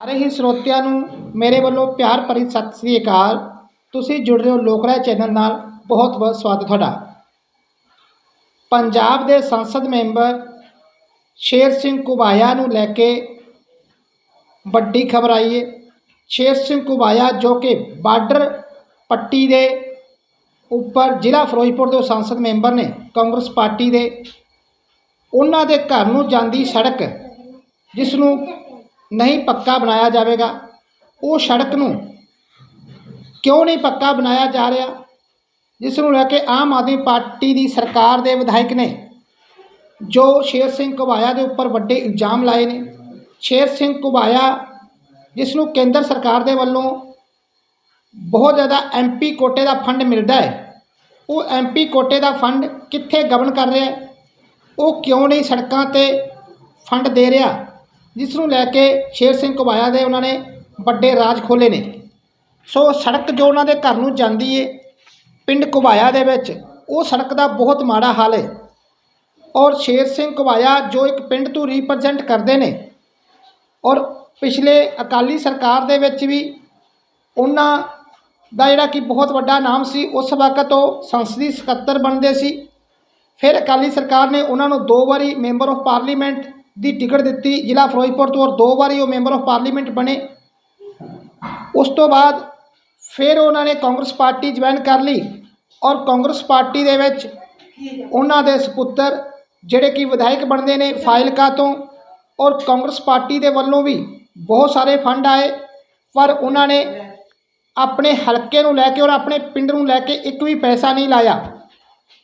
ਸਾਰੇ ਹੀ ਸਰੋਤਿਆਂ ਨੂੰ ਮੇਰੇ ਵੱਲੋਂ ਪਿਆਰ ਭਰੀ ਸਤਿ ਸ੍ਰੀ ਅਕਾਲ। ਤੁਸੀਂ ਜੁੜ ਰਹੇ ਹੋ ਲੋਕਰਾ ਚੈਨਲ ਨਾਲ। ਬਹੁਤ ਬਹੁਤ ਸਵਾਗਤ ਤੁਹਾਡਾ। ਪੰਜਾਬ ਦੇ ਸੰਸਦ ਮੈਂਬਰ ਸ਼ੇਰ ਸਿੰਘ ਕੁਬਾਇਆ ਨੂੰ ਲੈ ਕੇ ਵੱਡੀ ਖਬਰ ਆਈ ਹੈ। ਸ਼ੇਰ ਸਿੰਘ ਕੁਬਾਇਆ ਜੋ ਕਿ ਬਾਰਡਰ ਪੱਟੀ ਦੇ ਉੱਪਰ ਜ਼ਿਲ੍ਹਾ ਫਿਰੋਜ਼ਪੁਰ ਦੇ ਸੰਸਦ ਮੈਂਬਰ ਨੇ, ਕਾਂਗਰਸ ਪਾਰਟੀ ਦੇ। ਉਹਨਾਂ ਦੇ ਘਰ ਨੂੰ ਜਾਂਦੀ ਸੜਕ, ਜਿਸ ਨੂੰ ਨਹੀਂ ਪੱਕਾ ਬਣਾਇਆ ਜਾਵੇਗਾ। ਉਹ ਸੜਕ ਨੂੰ ਕਿਉਂ ਨਹੀਂ ਪੱਕਾ ਬਣਾਇਆ ਜਾ ਰਿਹਾ? ਜਿਸ ਨੂੰ ਲੈ ਕੇ ਆਮ ਆਦਮੀ ਪਾਰਟੀ ਦੀ ਸਰਕਾਰ ਦੇ ਵਿਧਾਇਕ ਨੇ, ਜੋ ਸ਼ੇਰ ਸਿੰਘ ਘੁਬਾਇਆ ਦੇ ਉੱਪਰ ਵੱਡੇ ਇਲਜ਼ਾਮ ਲਾਏ ਨੇ। ਸ਼ੇਰ ਸਿੰਘ ਘੁਬਾਇਆ ਜਿਸ ਨੂੰ ਕੇਂਦਰ ਸਰਕਾਰ ਦੇ ਵੱਲੋਂ ਬਹੁਤ ਜ਼ਿਆਦਾ ਐਮਪੀ ਕੋਟੇ ਦਾ ਫੰਡ ਮਿਲਦਾ ਹੈ, ਉਹ ਐਮਪੀ ਕੋਟੇ ਦਾ ਫੰਡ ਕਿੱਥੇ ਗਵਨ ਕਰ ਰਿਹਾ ਉਹ ਕਿਉਂ ਨਹੀਂ ਸੜਕਾਂ ਤੇ ਫੰਡ ਦੇ ਰਿਹਾ? ਜਿਸ ਨੂੰ ਲੈ ਕੇ ਸ਼ੇਰ ਸਿੰਘ ਘੁਬਾਇਆ ਦੇ ਉਹਨਾਂ ਨੇ ਵੱਡੇ ਰਾਜ ਖੋਲੇ ਨੇ। ਸੋ ਸੜਕ ਜੋ ਉਹਨਾਂ ਦੇ ਘਰ ਨੂੰ ਜਾਂਦੀ ਏ, ਪਿੰਡ ਘੁਬਾਇਆ ਦੇ ਵਿੱਚ, ਉਹ ਸੜਕ ਦਾ ਬਹੁਤ ਮਾੜਾ ਹਾਲ ਹੈ ਔਰ ਸ਼ੇਰ ਸਿੰਘ ਘੁਬਾਇਆ ਜੋ ਇੱਕ ਪਿੰਡ ਤੋਂ ਰਿਪਰੈਜ਼ੈਂਟ ਕਰਦੇ ਨੇ, ਔਰ ਪਿਛਲੇ ਅਕਾਲੀ ਸਰਕਾਰ ਦੇ ਵਿੱਚ ਵੀ ਉਹਨਾਂ ਦਾ ਜਿਹੜਾ ਕਿ ਬਹੁਤ ਵੱਡਾ ਨਾਮ ਸੀ, ਉਸ ਵਕਤ ਉਹ ਸੰਸਦੀ ਸਕੱਤਰ ਬਣਦੇ ਸੀ। ਫਿਰ ਅਕਾਲੀ ਸਰਕਾਰ ਨੇ ਉਹਨਾਂ ਨੂੰ ਦੋ ਵਾਰੀ ਮੈਂਬਰ ਆਫ ਪਾਰਲੀਮੈਂਟ ਦੀ ਟਿਕਟ ਦਿੱਤੀ। ਜ਼ਿਲ੍ਹਾ ਫਿਰੋਜ਼ਪੁਰ ਤੋਂ ਔਰ ਦੋ ਵਾਰੀ ਉਹ ਮੈਂਬਰ ਆਫ ਪਾਰਲੀਮੈਂਟ ਬਣੇ। ਉਸ ਤੋਂ ਬਾਅਦ ਫਿਰ ਉਹਨਾਂ ਨੇ ਕਾਂਗਰਸ ਪਾਰਟੀ ਜੁਆਇਨ ਕਰ ਲਈ ਔਰ ਕਾਂਗਰਸ ਪਾਰਟੀ ਦੇ ਵਿੱਚ ਉਹਨਾਂ ਦੇ ਸੁਪੁੱਤਰ ਜਿਹੜੇ ਕਿ ਵਿਧਾਇਕ ਬਣਦੇ ਨੇ ਫਾਇਲਕਾ ਤੋਂ ਔਰ ਕਾਂਗਰਸ ਪਾਰਟੀ ਦੇ ਵੱਲੋਂ ਵੀ ਬਹੁਤ ਸਾਰੇ ਫੰਡ ਆਏ। ਪਰ ਉਹਨਾਂ ਨੇ ਆਪਣੇ ਹਲਕੇ ਨੂੰ ਲੈ ਕੇ ਔਰ ਆਪਣੇ ਪਿੰਡ ਨੂੰ ਲੈ ਕੇ ਇੱਕ ਵੀ ਪੈਸਾ ਨਹੀਂ ਲਾਇਆ।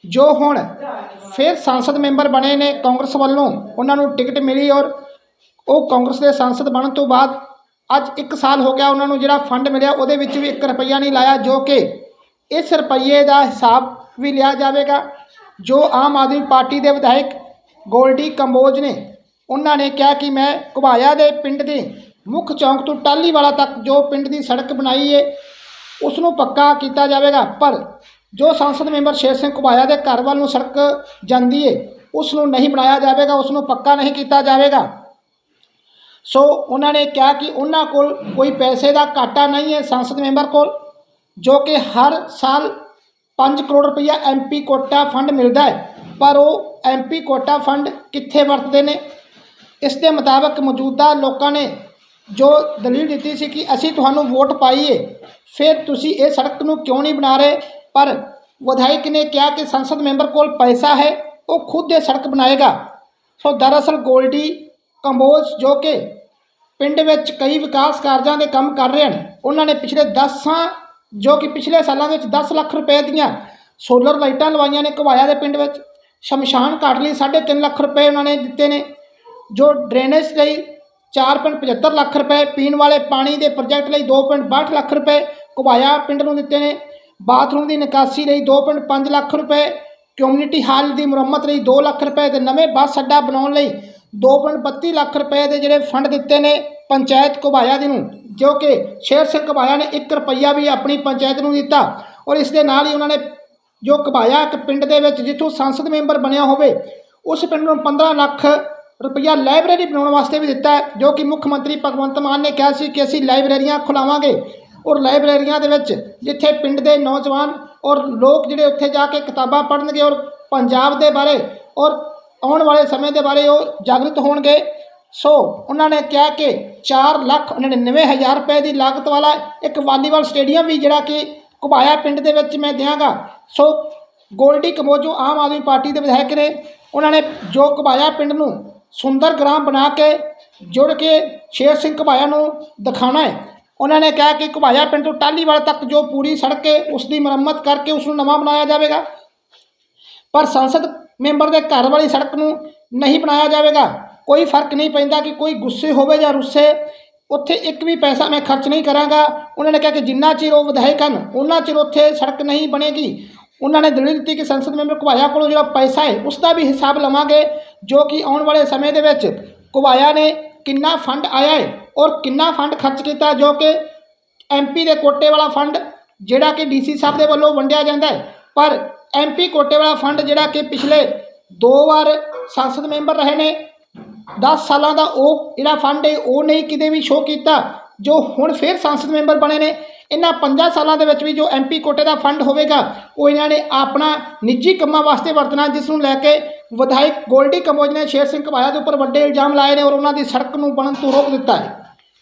ਜੋ ਹੁਣ ਫਿਰ ਸੰਸਦ ਮੈਂਬਰ ਬਣੇ ਨੇ ਕਾਂਗਰਸ ਵੱਲੋਂ, ਉਹਨਾਂ ਨੂੰ ਟਿਕਟ ਮਿਲੀ ਔਰ ਉਹ ਕਾਂਗਰਸ ਦੇ ਸੰਸਦ ਬਣਨ ਤੋਂ ਬਾਅਦ ਅੱਜ 1 ਸਾਲ ਹੋ ਗਿਆ ਉਹਨਾਂ ਨੂੰ ਜਿਹੜਾ ਫੰਡ ਮਿਲਿਆ, ਉਹਦੇ ਵਿੱਚ ਵੀ 1 ਰੁਪਈਆ ਨਹੀਂ ਲਾਇਆ, ਜੋ ਕਿ ਇਸ ਰੁਪਈਏ ਦਾ ਹਿਸਾਬ ਵੀ ਲਿਆ ਜਾਵੇਗਾ, ਜੋ ਆਮ ਆਦਮੀ ਪਾਰਟੀ ਦੇ ਵਿਧਾਇਕ ਗੋਲਡੀ ਕੰਬੋਜ ਨੇ, ਉਹਨਾਂ ਨੇ ਕਿਹਾ ਕਿ ਮੈਂ ਘੁਬਾਇਆ ਦੇ ਪਿੰਡ ਦੇ ਮੁੱਖ ਚੌਂਕ ਤੋਂ ਟਾਲੀਵਾਲਾ ਤੱਕ ਜੋ ਪਿੰਡ ਦੀ ਸੜਕ ਬਣਾਈ ਏ ਉਸ ਨੂੰ ਪੱਕਾ ਕੀਤਾ ਜਾਵੇਗਾ, ਪਰ ਜੋ ਸੰਸਦ ਮੈਂਬਰ ਸ਼ੇਰ ਸਿੰਘ ਘੁਬਾਇਆ ਦੇ ਘਰ ਵੱਲ ਨੂੰ ਸੜਕ ਜਾਂਦੀ ਏ, ਉਸ ਨੂੰ ਨਹੀਂ ਬਣਾਇਆ ਜਾਵੇਗਾ, ਉਸ ਨੂੰ ਪੱਕਾ ਨਹੀਂ ਕੀਤਾ ਜਾਵੇਗਾ। ਸੋ ਉਹਨਾਂ ਨੇ ਕਿਹਾ ਕਿ ਉਹਨਾਂ ਕੋਲ ਕੋਈ ਪੈਸੇ ਦਾ ਘਾਟਾ ਨਹੀਂ ਹੈ ਸੰਸਦ ਮੈਂਬਰ ਕੋਲ, ਜੋ ਕਿ ਹਰ ਸਾਲ 5 ਕਰੋੜ ਰੁਪਈਆ ਐਮਪੀ ਕੋਟਾ ਫੰਡ ਮਿਲਦਾ ਹੈ ਪਰ ਉਹ ਐਮਪੀ ਕੋਟਾ ਫੰਡ ਕਿੱਥੇ ਵਰਤਦੇ ਨੇ? ਇਸ ਦੇ ਮੁਤਾਬਕ ਮੌਜੂਦਾ ਲੋਕਾਂ ਨੇ ਜੋ ਦਲੀਲ ਦਿੱਤੀ ਸੀ ਕਿ ਅਸੀਂ ਤੁਹਾਨੂੰ ਵੋਟ ਪਾਈਏ ਫਿਰ ਤੁਸੀਂ ਇਹ ਸੜਕ ਨੂੰ ਕਿਉਂ ਨਹੀਂ ਬਣਾ ਰਹੇ? ਪਰ ਵਿਧਾਇਕ ਨੇ ਕਿਹਾ ਕਿ ਸੰਸਦ ਮੈਂਬਰ ਕੋਲ ਪੈਸਾ ਹੈ, ਉਹ ਖੁਦ ਇਹ ਸੜਕ ਬਣਾਏਗਾ। ਸੋ ਦਰਅਸਲ ਗੋਲਡੀ ਕੰਬੋਜ ਜੋ ਕਿ ਪਿੰਡ ਵਿੱਚ ਕਈ ਵਿਕਾਸ ਕਾਰਜਾਂ ਦੇ ਕੰਮ ਕਰ ਰਹੇ ਹਨ, ਉਹਨਾਂ ਨੇ ਪਿਛਲੇ 10 ਜੋ ਕਿ ਪਿਛਲੇ ਸਾਲਾਂ ਵਿੱਚ 10 ਲੱਖ ਰੁਪਏ ਦੀਆਂ ਸੋਲਰ ਲਾਈਟਾਂ ਲਵਾਈਆਂ ਨੇ ਘਵਾਇਆ ਦੇ ਪਿੰਡ ਵਿੱਚ, ਸ਼ਮਸ਼ਾਨ ਘਾਟ ਲਈ 3.5 ਲੱਖ ਰੁਪਏ ਉਹਨਾਂ ਨੇ ਦਿੱਤੇ ਨੇ, ਜੋ ਡਰੇਨੇਜ ਲਈ 4.75 ਲੱਖ ਰੁਪਏ, ਪੀਣ ਵਾਲੇ ਪਾਣੀ ਦੇ ਪ੍ਰੋਜੈਕਟ ਲਈ 2.62 ਲੱਖ ਰੁਪਏ ਘਵਾਇਆ ਪਿੰਡ ਨੂੰ ਦਿੱਤੇ ਨੇ। ਬਾਥਰੂਮ ਦੀ ਨਿਕਾਸੀ ਲਈ 2.5 ਲੱਖ ਰੁਪਏ ਕਮਿਊਨਿਟੀ ਹਾਲ ਦੀ ਮੁਰੰਮਤ ਲਈ 2 ਲੱਖ ਰੁਪਏ ਤੇ ਨਵੇਂ ਬੱਸ ਅੱਡਾ ਬਣਾਉਣ ਲਈ 2.32 ਲੱਖ ਰੁਪਏ ਦੇ ਜਿਹੜੇ ਫੰਡ ਦਿੱਤੇ ਨੇ ਪੰਚਾਇਤ ਘੁਬਾਇਆ ਦੀ ਨੂੰ, ਜੋ ਕਿ ਸ਼ੇਰ ਸਿੰਘ ਘੁਬਾਇਆ ਨੇ 1 ਰੁਪਈਆ ਵੀ ਆਪਣੀ ਪੰਚਾਇਤ ਨੂੰ ਦਿੱਤਾ। ਔਰ ਇਸ ਦੇ ਨਾਲ ਹੀ ਉਹਨਾਂ ਨੇ ਜੋ ਘੁਬਾਇਆ ਇੱਕ ਪਿੰਡ ਦੇ ਵਿੱਚ ਜਿੱਥੋਂ ਸੰਸਦ ਮੈਂਬਰ ਬਣਿਆ ਹੋਵੇ, ਉਸ ਪਿੰਡ ਨੂੰ 15 ਲੱਖ ਰੁਪਈਆ ਲਾਇਬ੍ਰੇਰੀ ਬਣਾਉਣ ਵਾਸਤੇ ਵੀ ਦਿੱਤਾ ਜੋ ਕਿ ਮੁੱਖ ਮੰਤਰੀ ਭਗਵੰਤ ਮਾਨ ਨੇ ਕਿਹਾ ਸੀ ਕਿ ਅਸੀਂ ਲਾਇਬ੍ਰੇਰੀਆਂ ਖੁਲਾਵਾਂਗੇ। ਔਰ ਲਾਇਬ੍ਰੇਰੀਆਂ ਦੇ ਵਿੱਚ, ਜਿੱਥੇ ਪਿੰਡ ਦੇ ਨੌਜਵਾਨ ਔਰ ਲੋਕ ਜਿਹੜੇ ਉੱਥੇ ਜਾ ਕੇ ਕਿਤਾਬਾਂ ਪੜ੍ਹਨਗੇ ਔਰ ਪੰਜਾਬ ਦੇ ਬਾਰੇ ਔਰ ਆਉਣ ਵਾਲੇ ਸਮੇਂ ਦੇ ਬਾਰੇ ਉਹ ਜਾਗਰੂਕ ਹੋਣਗੇ। ਸੋ ਉਹਨਾਂ ਨੇ ਕਿਹਾ ਕਿ 4 ਲੱਖ 99 ਹਜ਼ਾਰ ਰੁਪਏ ਦੀ ਲਾਗਤ ਵਾਲਾ ਇੱਕ ਵਾਲੀਬਾਲ ਸਟੇਡੀਅਮ ਵੀ ਜਿਹੜਾ ਕਿ ਘੁਬਾਇਆ ਪਿੰਡ ਦੇ ਵਿੱਚ ਮੈਂ ਦਿਆਂਗਾ। ਸੋ ਗੋਲਡੀ ਕਮੋਜੋ ਆਮ ਆਦਮੀ ਪਾਰਟੀ ਦੇ ਵਿਧਾਇਕ ਨੇ, ਉਹਨਾਂ ਨੇ ਜੋ ਘੁਬਾਇਆ ਪਿੰਡ ਨੂੰ ਸੁੰਦਰ ਗ੍ਰਾਮ ਬਣਾ ਕੇ ਜੁੜ ਕੇ ਸ਼ੇਰ ਸਿੰਘ ਘੁਬਾਇਆ ਨੂੰ ਦਿਖਾਣਾ ਹੈ। ਉਹਨਾਂ ਨੇ ਕਿਹਾ ਕਿ ਘੁਬਾਇਆ ਪਿੰਡ ਤੋਂ ਟਾਲੀਵਾਲ ਤੱਕ ਜੋ ਪੂਰੀ ਸੜਕ ਹੈ, ਉਸ ਦੀ ਮੁਰੰਮਤ ਕਰਕੇ ਉਸ ਨੂੰ ਨਵਾਂ ਬਣਾਇਆ ਜਾਵੇਗਾ। ਪਰ ਸੰਸਦ ਮੈਂਬਰ ਦੇ ਘਰ ਵਾਲੀ ਸੜਕ ਨੂੰ ਨਹੀਂ ਬਣਾਇਆ ਜਾਵੇਗਾ। ਕੋਈ ਫ਼ਰਕ ਨਹੀਂ ਪੈਂਦਾ ਕਿ ਕੋਈ ਗੁੱਸੇ ਹੋਵੇ ਜਾਂ ਰੁੱਸੇ। ਉੱਥੇ ਇੱਕ ਵੀ ਪੈਸਾ ਮੈਂ ਖਰਚ ਨਹੀਂ ਕਰਾਂਗਾ। ਉਹਨਾਂ ਨੇ ਕਿਹਾ ਕਿ ਜਿੰਨਾ ਚਿਰ ਉਹ ਵਿਧਾਇਕ ਹਨ, ਉਹਨਾਂ ਚਿਰ ਉੱਥੇ ਸੜਕ ਨਹੀਂ ਬਣੇਗੀ। ਉਹਨਾਂ ਨੇ ਦਲੀਲ ਦਿੱਤੀ ਕਿ ਸੰਸਦ ਮੈਂਬਰ ਘੁਬਾਇਆ ਕੋਲੋਂ ਜਿਹੜਾ ਪੈਸਾ ਹੈ ਉਸ ਦਾ ਵੀ ਹਿਸਾਬ ਲਵਾਂਗੇ, ਜੋ ਕਿ ਆਉਣ ਵਾਲੇ ਸਮੇਂ ਦੇ ਵਿੱਚ ਘੁਬਾਇਆ ਨੇ, ਕਿੰਨਾ ਫੰਡ ਆਇਆ ਹੈ। ਔਰ ਕਿੰਨਾ ਫੰਡ ਖਰਚ ਕੀਤਾ ਜੋ ਕਿ ਐਮਪੀ ਦੇ ਕੋਟੇ ਵਾਲਾ ਫੰਡ ਜਿਹੜਾ ਕਿ ਡੀਸੀ ਸਾਹਿਬ ਦੇ ਵੱਲੋਂ ਵੰਡਿਆ ਜਾਂਦਾ ਹੈ। ਪਰ ਐਮਪੀ ਕੋਟੇ ਵਾਲਾ ਫੰਡ ਜਿਹੜਾ ਕਿ ਪਿਛਲੇ ਦੋ ਵਾਰ ਸੰਸਦ ਮੈਂਬਰ ਰਹੇ ਨੇ 10 ਸਾਲਾਂ ਦਾ ਉਹ ਜਿਹੜਾ ਫੰਡ ਹੈ, ਉਹ ਨਹੀਂ ਕਿਤੇ ਵੀ ਸ਼ੋਅ ਕੀਤਾ, ਜੋ ਹੁਣ ਫਿਰ ਸੰਸਦ ਮੈਂਬਰ ਬਣੇ ਨੇ। ਇਹਨਾਂ 5 ਸਾਲਾਂ ਦੇ ਵਿੱਚ ਵੀ ਜੋ ਐਮਪੀ ਕੋਟੇ ਦਾ ਫੰਡ ਹੋਵੇਗਾ, ਉਹ ਇਹਨਾਂ ਨੇ ਆਪਣਾ ਨਿੱਜੀ ਕੰਮਾਂ ਵਾਸਤੇ ਵਰਤਣਾ, ਜਿਸ ਨੂੰ ਲੈ ਕੇ ਵਿਧਾਇਕ ਗੋਲਡੀ ਕੰਬੋਜ ਨੇ, ਸ਼ੇਰ ਸਿੰਘ ਘਬਾਇਆ ਦੇ ਉੱਪਰ ਵੱਡੇ ਇਲਜ਼ਾਮ ਲਾਏ ਨੇ ਔਰ ਉਹਨਾਂ ਦੀ ਸੜਕ ਨੂੰ ਬਣਨ ਤੋਂ ਰੋਕ ਦਿੱਤਾ ਹੈ।